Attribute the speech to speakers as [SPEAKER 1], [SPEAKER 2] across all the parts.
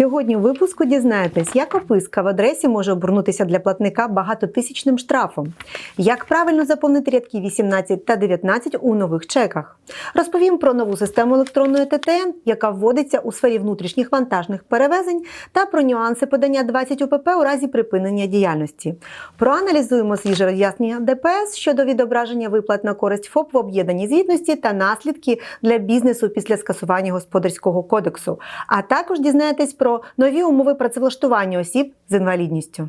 [SPEAKER 1] Сьогодні у випуску дізнаєтесь, як описка в адресі може обернутися для платника багатотисячним штрафом, як правильно заповнити рядки 18 та 19 у нових чеках. Розповім про нову систему електронної ТТН, яка вводиться у сфері внутрішніх вантажних перевезень, та про нюанси подання 20 УПП у разі припинення діяльності. Проаналізуємо свіже роз'яснення ДПС щодо відображення виплат на користь ФОП в об'єднаній звітності та наслідки для бізнесу після скасування господарського кодексу. А також дізнаєтесь про нові умови працевлаштування осіб з інвалідністю.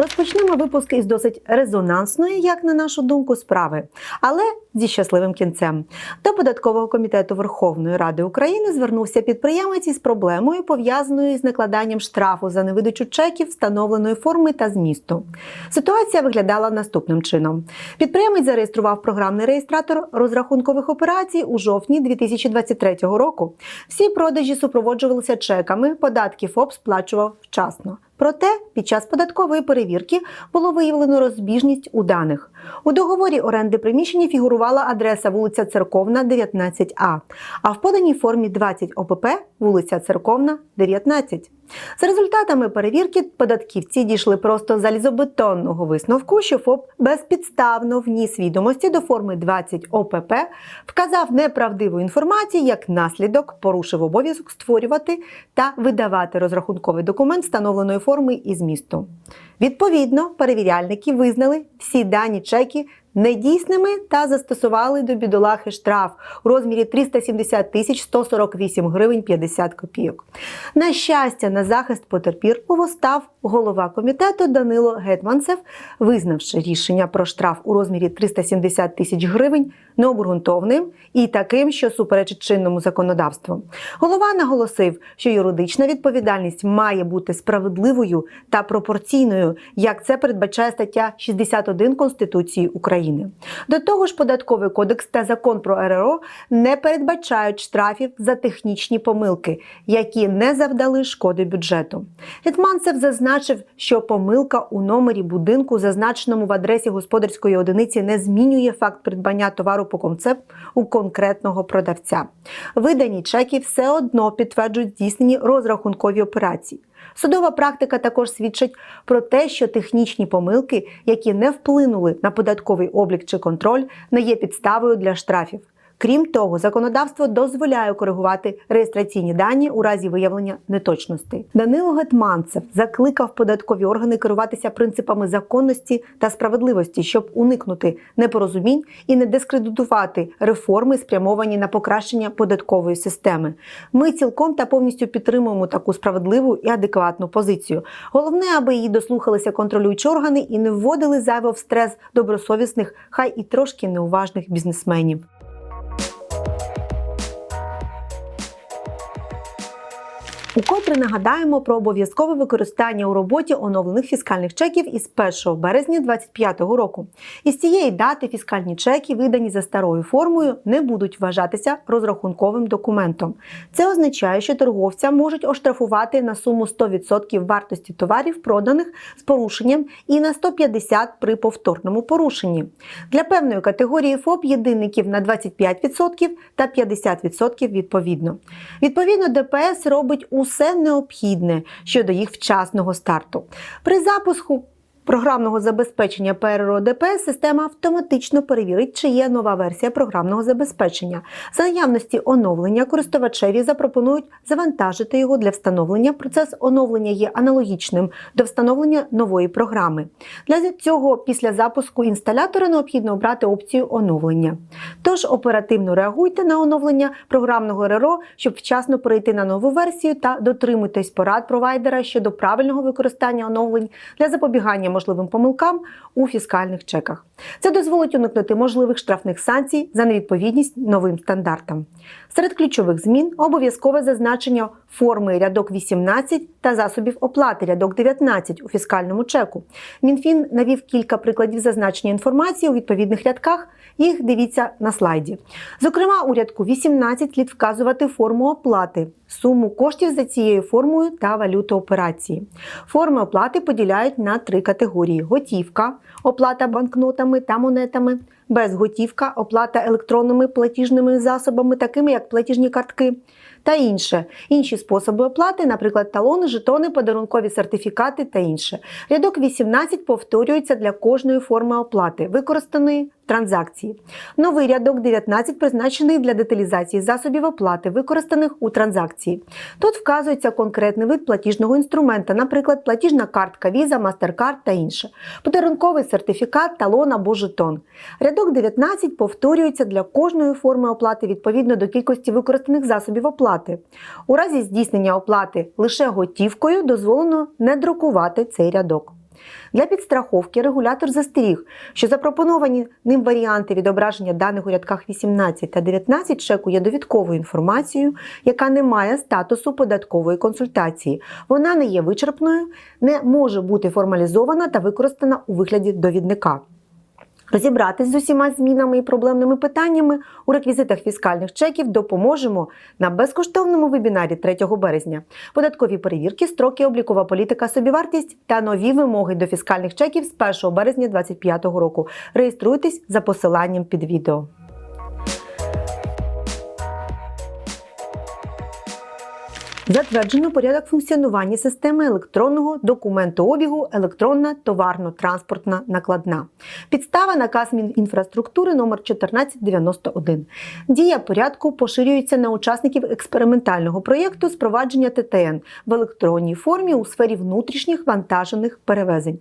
[SPEAKER 1] Розпочнемо випуск із досить резонансної, як на нашу думку, справи, але зі щасливим кінцем. До податкового комітету Верховної Ради України звернувся підприємець із проблемою, пов'язаною з накладанням штрафу за невидачу чеків встановленої форми та змісту. Ситуація виглядала наступним чином: підприємець зареєстрував програмний реєстратор розрахункових операцій у жовтні 2023 року. Всі продажі супроводжувалися чеками, податки ФОП сплачував вчасно. Проте під час податкової перевірки було виявлено розбіжність у даних. У договорі оренди приміщення фігурувала адреса вулиця Церковна, 19А, а в поданій формі 20 ОПП вулиця Церковна, 19. За результатами перевірки податківці дійшли просто залізобетонного висновку, що ФОП безпідставно вніс відомості до форми 20 ОПП, вказав неправдиву інформацію, як наслідок порушив обов'язок створювати та видавати розрахунковий документ встановленої форми і змісту. Відповідно, перевіряльники визнали всі дані чеки недійсними та застосували до бідолахи штраф у розмірі 370 тисяч 148 гривень 50 копійок. На щастя, на захист потерпілого став голова комітету Данило Гетманцев, визнавши рішення про штраф у розмірі 370 тисяч гривень необґрунтовним і таким, що суперечить чинному законодавству. Голова наголосив, що юридична відповідальність має бути справедливою та пропорційною, як це передбачає стаття 61 Конституції України. До того ж, податковий кодекс та закон про РРО не передбачають штрафів за технічні помилки, які не завдали шкоди бюджету. Гетманцев зазначив, що помилка у номері будинку, зазначеному в адресі господарської одиниці, не змінює факт придбання товару по концепт у конкретного продавця. Видані чеки все одно підтверджують здійснені розрахункові операції. Судова практика також свідчить про те, що технічні помилки, які не вплинули на податковий облік чи контроль, не є підставою для штрафів. Крім того, законодавство дозволяє коригувати реєстраційні дані у разі виявлення неточностей. Данило Гетманцев закликав податкові органи керуватися принципами законності та справедливості, щоб уникнути непорозумінь і не дискредитувати реформи, спрямовані на покращення податкової системи. Ми цілком та повністю підтримуємо таку справедливу і адекватну позицію. Головне, аби її дослухалися контролюючі органи і не вводили зайво в стрес добросовісних, хай і трошки неуважних бізнесменів. Укотре нагадаємо про обов'язкове використання у роботі оновлених фіскальних чеків із 1 березня 2025 року. Із цієї дати фіскальні чеки, видані за старою формою, не будуть вважатися розрахунковим документом. Це означає, що торговця можуть оштрафувати на суму 100% вартості товарів, проданих з порушенням, і на 150% при повторному порушенні. Для певної категорії ФОП єдинників на 25% та 50% відповідно. Відповідно, ДПС робить усе необхідне щодо їх вчасного старту. При запуску програмного забезпечення ПРО ДПС система автоматично перевірить, чи є нова версія програмного забезпечення. За наявності оновлення користувачеві запропонують завантажити його для встановлення. Процес оновлення є аналогічним до встановлення нової програми. Для цього після запуску інсталятора необхідно обрати опцію оновлення. Тож оперативно реагуйте на оновлення програмного РРО, щоб вчасно перейти на нову версію та дотримуйтесь порад провайдера щодо правильного використання оновлень для запобігання запобігання можливим помилкам у фіскальних чеках. Це дозволить уникнути можливих штрафних санкцій за невідповідність новим стандартам. Серед ключових змін обов'язкове зазначення форми рядок 18 та засобів оплати рядок 19 у фіскальному чеку. Мінфін навів кілька прикладів зазначення інформації у відповідних рядках. Їх дивіться на слайді. Зокрема, у рядку 18 слід вказувати форму оплати, суму коштів за цією формою та валюту операції. Форми оплати поділяють на три категорії: готівка, оплата банкнотами та монетами, безготівка, оплата електронними платіжними засобами, такими як платіжні картки. Та інше, інші способи оплати, наприклад, талони, жетони, подарункові сертифікати та інше. Рядок 18 повторюється для кожної форми оплати, використаної транзакції. Новий рядок 19 призначений для деталізації засобів оплати, використаних у транзакції. Тут вказується конкретний вид платіжного інструмента, наприклад, платіжна картка Visa, MasterCard та інше, подарунковий сертифікат, талон або жетон. Рядок 19 повторюється для кожної форми оплати відповідно до кількості використаних засобів оплати. У разі здійснення оплати лише готівкою дозволено не друкувати цей рядок. Для підстраховки регулятор застеріг, що запропоновані ним варіанти відображення даних у рядках 18 та 19 чеку є довідковою інформацією, яка не має статусу податкової консультації. Вона не є вичерпною, не може бути формалізована та використана у вигляді довідника. Розібратись з усіма змінами і проблемними питаннями у реквізитах фіскальних чеків допоможемо на безкоштовному вебінарі 3 березня. Податкові перевірки, строки, облікова політика, собівартість та нові вимоги до фіскальних чеків з 1 березня 2025 року. Реєструйтесь за посиланням під відео. Затверджено порядок функціонування системи електронного документообігу електронна товарно-транспортна накладна. Підстава наказ Мінінфраструктури номер 1491. Дія порядку поширюється на учасників експериментального проєкту з провадження ТТН в електронній формі у сфері внутрішніх вантажених перевезень.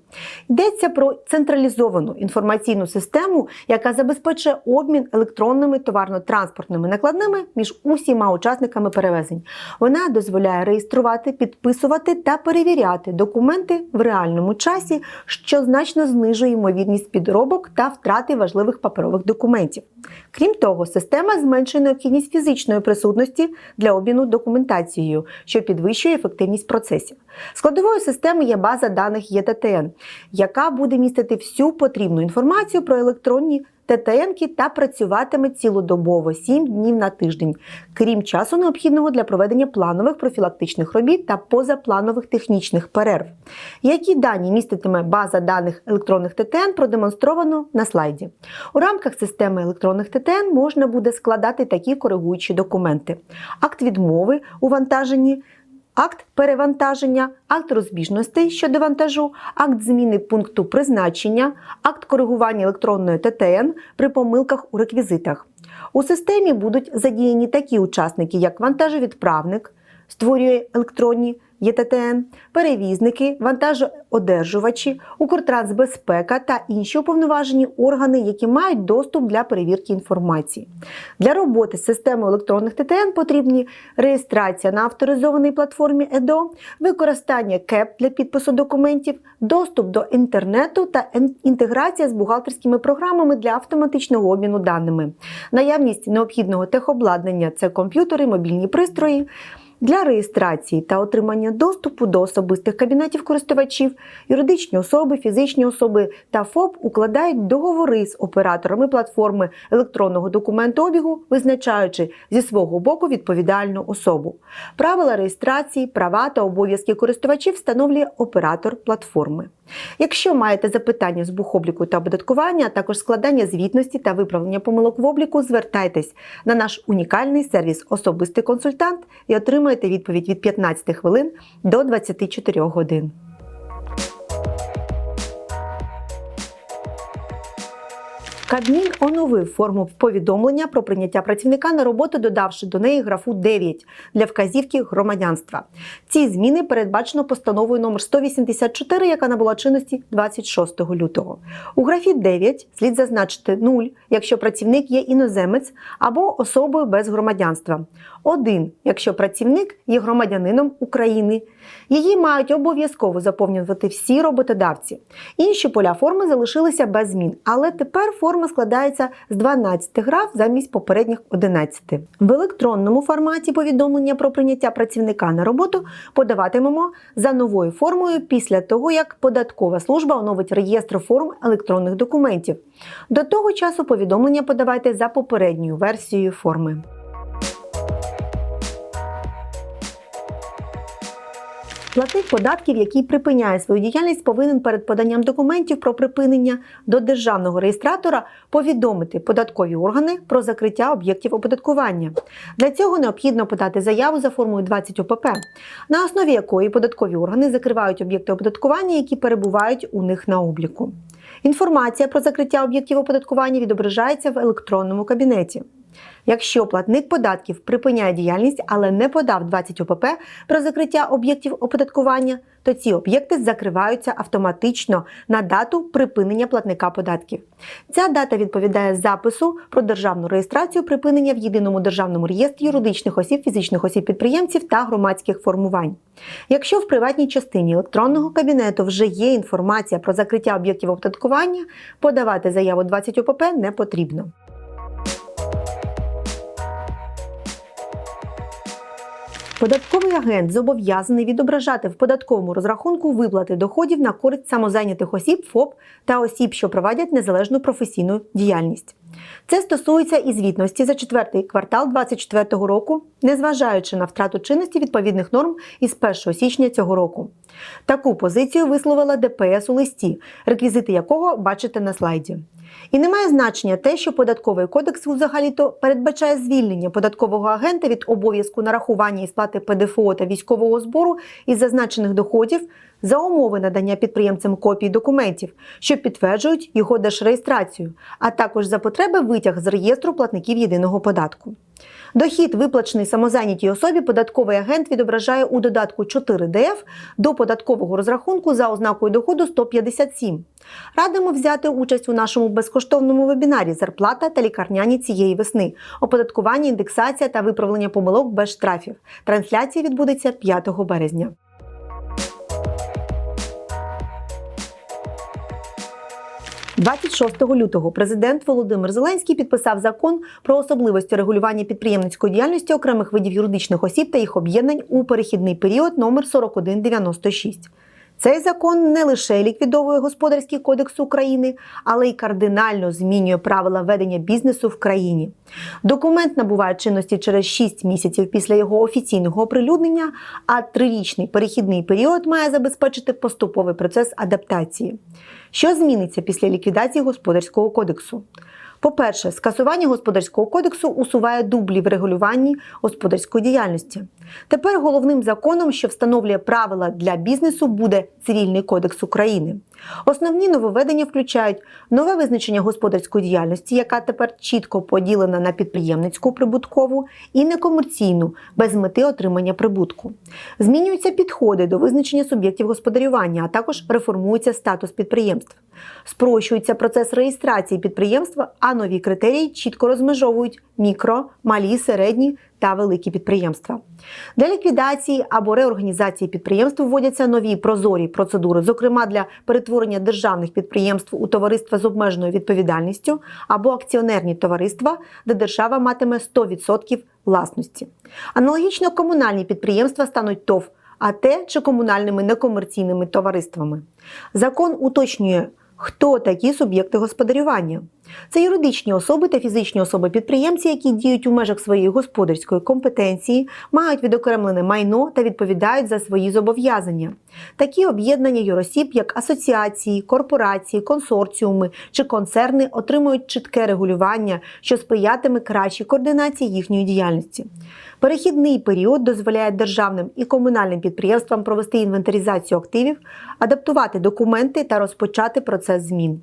[SPEAKER 1] Йдеться про централізовану інформаційну систему, яка забезпечує обмін електронними товарно-транспортними накладними між усіма учасниками перевезень. Вона дозволяє дозволяє реєструвати, підписувати та перевіряти документи в реальному часі, що значно знижує ймовірність підробок та втрати важливих паперових документів. Крім того, система зменшує необхідність фізичної присутності для обміну документацією, що підвищує ефективність процесів. Складовою системи є база даних ЄТТН, яка буде містити всю потрібну інформацію про електронні. ТТНки та працюватиме цілодобово 7 днів на тиждень, крім часу необхідного для проведення планових профілактичних робіт та позапланових технічних перерв. Які дані міститиме база даних електронних ТТН, продемонстровано на слайді. У рамках системи електронних ТТН можна буде складати такі коригуючі документи: акт відмови у вантаженні акт перевантаження, акт розбіжностей щодо вантажу, акт зміни пункту призначення, акт коригування електронної ТТН при помилках у реквізитах. У системі будуть задіяні такі учасники, як вантажовідправник, створює електронні ЄТТН, перевізники, вантажоодержувачі, Укртрансбезпека та інші уповноважені органи, які мають доступ для перевірки інформації. Для роботи з системою електронних ТТН потрібні реєстрація на авторизованій платформі ЕДО, використання КЕП для підпису документів, доступ до інтернету та інтеграція з бухгалтерськими програмами для автоматичного обміну даними, наявність необхідного техобладнання це комп'ютери, мобільні пристрої. Для реєстрації та отримання доступу до особистих кабінетів користувачів юридичні особи, фізичні особи та ФОП укладають договори з операторами платформи електронного документообігу, визначаючи зі свого боку відповідальну особу. Правила реєстрації, права та обов'язки користувачів встановлює оператор платформи. Якщо маєте запитання з бухобліку та оподаткування, а також складання звітності та виправлення помилок в обліку, звертайтесь на наш унікальний сервіс Особистий консультант і отримаєте відповідь від 15 хвилин до 24 годин. Кабмін оновив форму повідомлення про прийняття працівника на роботу, додавши до неї графу 9 для вказівки громадянства. Ці зміни передбачено постановою номер 184, яка набула чинності 26 лютого. У графі 9 слід зазначити 0, якщо працівник є іноземець або особою без громадянства. 1, якщо працівник є громадянином України. Її мають обов'язково заповнювати всі роботодавці. Інші поля форми залишилися без змін, але тепер форма складається з 12 граф замість попередніх 11. В електронному форматі повідомлення про прийняття працівника на роботу подаватимемо за новою формою після того, як податкова служба оновить реєстр форм електронних документів. До того часу повідомлення подавайте за попередньою версією форми. Платник податків, який припиняє свою діяльність, повинен перед поданням документів про припинення до державного реєстратора повідомити податкові органи про закриття об'єктів оподаткування. Для цього необхідно подати заяву за формою 20 ОПП, на основі якої податкові органи закривають об'єкти оподаткування, які перебувають у них на обліку. Інформація про закриття об'єктів оподаткування відображається в електронному кабінеті. Якщо платник податків припиняє діяльність, але не подав 20 ОПП про закриття об'єктів оподаткування, то ці об'єкти закриваються автоматично на дату припинення платника податків. Ця дата відповідає запису про державну реєстрацію припинення в єдиному державному реєстрі юридичних осіб, фізичних осіб підприємців та громадських формувань. Якщо в приватній частині електронного кабінету вже є інформація про закриття об'єктів оподаткування, подавати заяву 20 ОПП не потрібно. Податковий агент зобов'язаний відображати в податковому розрахунку виплати доходів на користь самозайнятих осіб, ФОП та осіб, що проводять незалежну професійну діяльність. Це стосується і звітності за четвертий квартал 2024 року, незважаючи на втрату чинності відповідних норм із 1 січня цього року. Таку позицію висловила ДПС у листі, реквізити якого бачите на слайді. І не має значення те, що податковий кодекс взагалі-то передбачає звільнення податкового агента від обов'язку нарахування і сплати ПДФО та військового збору із зазначених доходів за умови надання підприємцям копій документів, що підтверджують його держреєстрацію, а також за потреби витяг з реєстру платників єдиного податку. Дохід, виплачений самозайнятій особі, податковий агент відображає у додатку 4 ДФ до податкового розрахунку за ознакою доходу 157. Радимо взяти участь у нашому безкоштовному вебінарі Зарплата та лікарняні цієї весни, оподаткування, індексація та виправлення помилок без штрафів. Трансляція відбудеться 5 березня. – 26 лютого президент Володимир Зеленський підписав закон про особливості регулювання підприємницької діяльності окремих видів юридичних осіб та їх об'єднань у перехідний період номер 4196. Цей закон не лише ліквідовує господарський кодекс України, але й кардинально змінює правила ведення бізнесу в країні. Документ набуває чинності через 6 місяців після його офіційного оприлюднення, а трирічний перехідний період має забезпечити поступовий процес адаптації. Що зміниться після ліквідації господарського кодексу? По-перше, скасування господарського кодексу усуває дублі в регулюванні господарської діяльності. Тепер головним законом, що встановлює правила для бізнесу, буде Цивільний кодекс України. Основні нововведення включають нове визначення господарської діяльності, яка тепер чітко поділена на підприємницьку прибуткову і некомерційну, без мети отримання прибутку. Змінюються підходи до визначення суб'єктів господарювання, а також реформується статус підприємств. Спрощується процес реєстрації підприємства, а нові критерії чітко розмежовують мікро, малі, середні та великі підприємства. Для ліквідації або реорганізації підприємств вводяться нові прозорі процедури, зокрема для перетворення державних підприємств у товариства з обмеженою відповідальністю або акціонерні товариства, де держава матиме 100% власності. Аналогічно комунальні підприємства стануть ТОВ. АТ чи комунальними некомерційними товариствами. Закон уточнює, хто такі суб'єкти господарювання. Це юридичні особи та фізичні особи-підприємці, які діють у межах своєї господарської компетенції, мають відокремлене майно та відповідають за свої зобов'язання. Такі об'єднання юросіб, як асоціації, корпорації, консорціуми чи концерни, отримують чітке регулювання, що сприятиме кращій координації їхньої діяльності. Перехідний період дозволяє державним і комунальним підприємствам провести інвентаризацію активів, адаптувати документи та розпочати процес змін.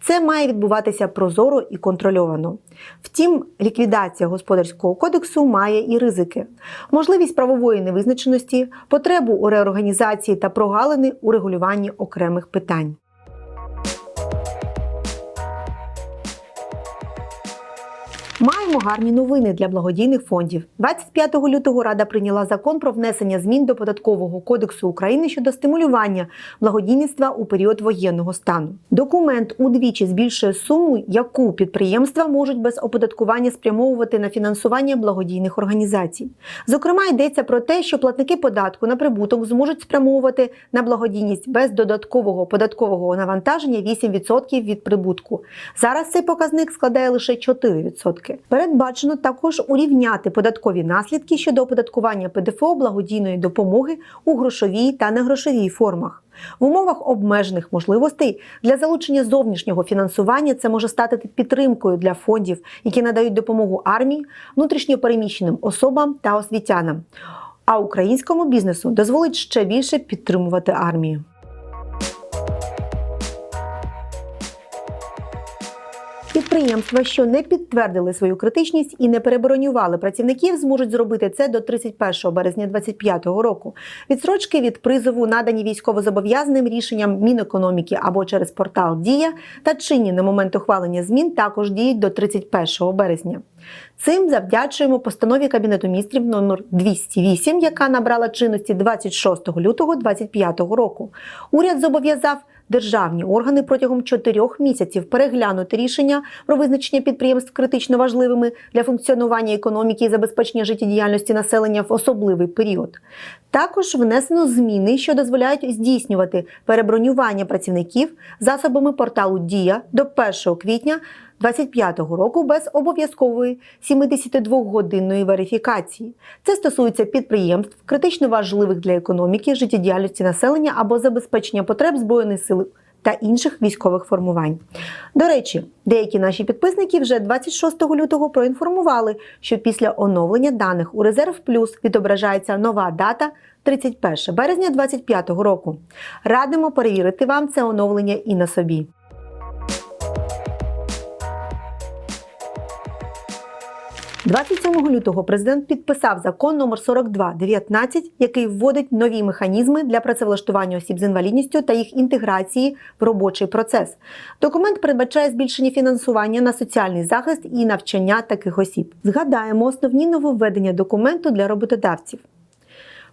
[SPEAKER 1] Це має відбуватися прозоро і контрольовано. Втім, ліквідація господарського кодексу має і ризики: можливість правової невизначеності, потребу у реорганізації та прогалини у регулюванні окремих питань. Маємо гарні новини для благодійних фондів. 25 лютого Рада прийняла закон про внесення змін до податкового кодексу України щодо стимулювання благодійництва у період воєнного стану. Документ удвічі збільшує суму, яку підприємства можуть без оподаткування спрямовувати на фінансування благодійних організацій. Зокрема, йдеться про те, що платники податку на прибуток зможуть спрямовувати на благодійність без додаткового податкового навантаження 8% від прибутку. Зараз цей показник складає лише 4%. Передбачено також урівняти податкові наслідки щодо оподаткування ПДФО благодійної допомоги у грошовій та негрошовій формах. В умовах обмежених можливостей для залучення зовнішнього фінансування це може стати підтримкою для фондів, які надають допомогу армії, внутрішньопереміщеним особам та освітянам. А українському бізнесу дозволить ще більше підтримувати армію. Підприємства, що не підтвердили свою критичність і не перебронювали працівників, зможуть зробити це до 31 березня 2025 року. Відсрочки від призову надані військовозобов'язаним рішенням Мінекономіки або через портал Дія та чинні на момент ухвалення змін також діють до 31 березня. Цим завдячуємо постанові Кабінету міністрів номер 208, яка набрала чинності 26 лютого 2025 року. Уряд зобов'язав державні органи протягом чотирьох місяців переглянути рішення про визначення підприємств критично важливими для функціонування економіки і забезпечення життєдіяльності населення в особливий період. Також внесено зміни, що дозволяють здійснювати перебронювання працівників засобами порталу Дія до 1 квітня 2025 року без обов'язкової 72-годинної верифікації. Це стосується підприємств, критично важливих для економіки, життєдіяльності населення або забезпечення потреб збройних сил. Та інших військових формувань. До речі, деякі наші підписники вже 26 лютого проінформували, що після оновлення даних у Резерв Плюс відображається нова дата 31 березня 2025 року. Радимо перевірити вам це оновлення і на собі. – 27 лютого президент підписав закон номер 4219, який вводить нові механізми для працевлаштування осіб з інвалідністю та їх інтеграції в робочий процес. Документ передбачає збільшення фінансування на соціальний захист і навчання таких осіб. Згадаємо основні нововведення документу для роботодавців.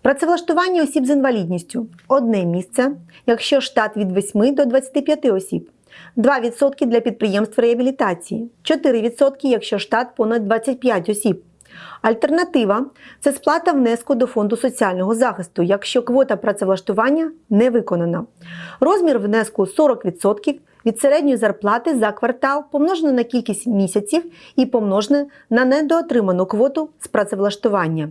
[SPEAKER 1] Працевлаштування осіб з інвалідністю одне місце, якщо штат від 8 до 25 осіб. 2% для підприємств реабілітації, 4%, якщо штат понад 25 осіб. Альтернатива це сплата внеску до фонду соціального захисту, якщо квота працевлаштування не виконана. Розмір внеску 40% від середньої зарплати за квартал помножене на кількість місяців і помножене на недоотриману квоту з працевлаштування.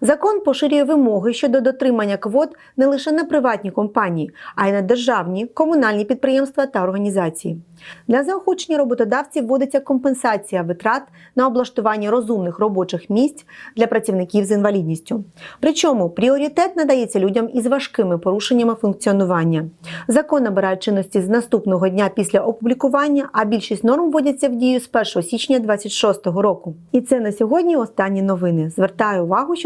[SPEAKER 1] Закон поширює вимоги щодо дотримання квот не лише на приватні компанії, а й на державні, комунальні підприємства та організації. Для заохочення роботодавців вводиться компенсація витрат на облаштування розумних робочих місць для працівників з інвалідністю. Причому пріоритет надається людям із важкими порушеннями функціонування. Закон набирає чинності з наступного дня після опублікування, а більшість норм вводяться в дію з 1 січня 2026 року. І це на сьогодні останні новини. Звертаю увагу, що